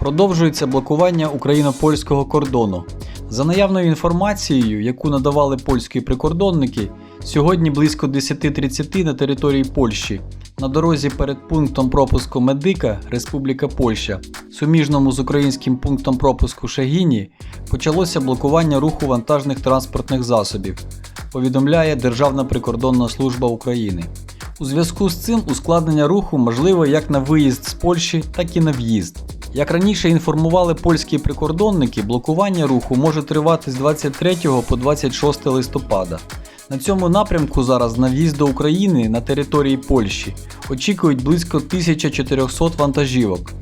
Продовжується блокування україно-польського кордону. За наявною інформацією, яку надавали польські прикордонники, сьогодні близько 10.30 на території Польщі на дорозі перед пунктом пропуску Медика Республіка Польща, суміжному з українським пунктом пропуску Шагіні, почалося блокування руху вантажних транспортних засобів, повідомляє Державна прикордонна служба України. У зв'язку з цим ускладнення руху можливо як на виїзд з Польщі, так і на в'їзд. Як раніше інформували польські прикордонники, блокування руху може тривати з 23 по 26 листопада. На цьому напрямку зараз на в'їзд до України на території Польщі очікують близько 1400 вантажівок.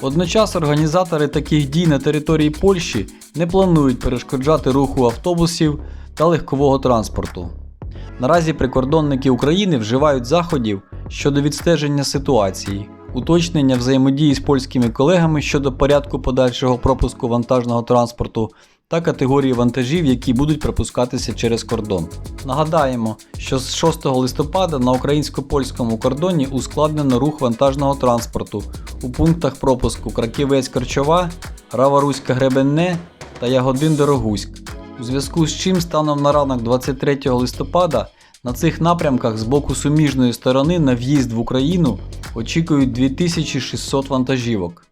Водночас організатори таких дій на території Польщі не планують перешкоджати руху автобусів та легкового транспорту. Наразі прикордонники України вживають заходів щодо відстеження ситуації, уточнення взаємодії з польськими колегами щодо порядку подальшого пропуску вантажного транспорту та категорії вантажів, які будуть пропускатися через кордон. Нагадаємо, що з 6 листопада на українсько-польському кордоні ускладнено рух вантажного транспорту у пунктах пропуску Краківець Корчова, Рава-Руська Гребенне та Ягодин Дорогуськ. У зв'язку з чим станом на ранок 23 листопада на цих напрямках з боку суміжної сторони на в'їзд в Україну очікують 2600 вантажівок.